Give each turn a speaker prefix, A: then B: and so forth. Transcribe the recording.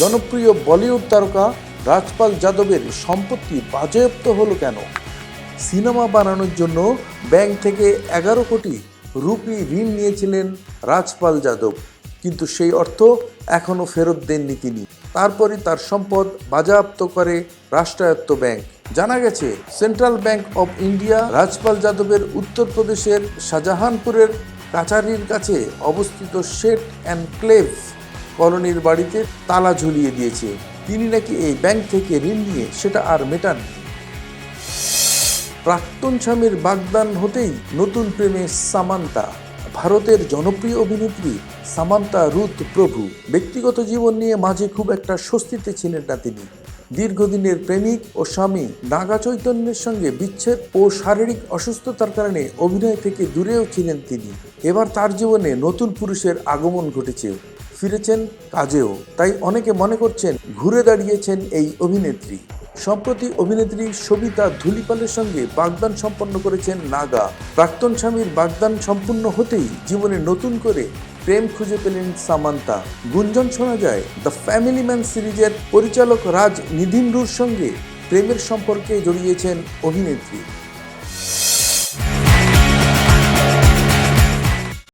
A: জনপ্রিয় বলিউড তারকা রাজপাল যাদবের সম্পত্তি বাজেয়াপ্ত হলো কেন? সিনেমা বানানোর জন্য ব্যাংক থেকে এগারো কোটি রুপি ঋণ নিয়েছিলেন রাজপাল যাদব। কিন্তু সেই অর্থ এখনও ফেরত দেননি তিনি। তারপরে তার সম্পদ বাজেয়াপ্ত করে রাষ্ট্রায়ত্ত ব্যাংক। জানা গেছে, Central Bank of India Rajpal যাদবের উত্তরপ্রদেশের শাহজাহানপুরের কাচারির কাছে অবস্থিত শেট অ্যান্ড ক্লেভ কলোনির বাড়িতে তালা ঝুলিয়ে দিয়েছে। তিনি নাকি এই ব্যাংক থেকে ঋণ নিয়ে সেটা আর মেটান প্রাক্তন স্বামীর বাগদান হতেই নতুন প্রেমে সামান্তা। ভারতের জনপ্রিয় অভিনেত্রী সামান্তা রুথ প্রভু ব্যক্তিগত জীবন নিয়ে মাঝে খুব একটা স্বস্তিতে ছিলেন না তিনি। দীর্ঘদিনের প্রেমিক ও স্বামী নাগা চৈতন্যের সঙ্গে বিচ্ছেদ ও শারীরিক অসুস্থতার কারণে অভিনয় থেকে দূরেও ছিলেন তিনি। এবার তার জীবনে নতুন পুরুষের আগমন ঘটেছে। ফিরেছেন কাজেও, তাই অনেকে মনে করছেন ঘুরে দাঁড়িয়েছেন এই অভিনেত্রী। সম্প্রতি অভিনেত্রী সবিতা ধুলিপালের সঙ্গে বাগদান সম্পন্ন করেছেন নাগা। প্রাক্তন স্বামীর বাগদান সম্পূর্ণ হতেই জীবনে নতুন করে প্রেম খুঁজে পেলেন সামান্তা। গুঞ্জন শোনা যায়, দ্য ফ্যামিলি ম্যান সিরিজের পরিচালক রাজ নিধিনরুর সঙ্গে প্রেমের সম্পর্কে জড়িয়েছেন অভিনেত্রী।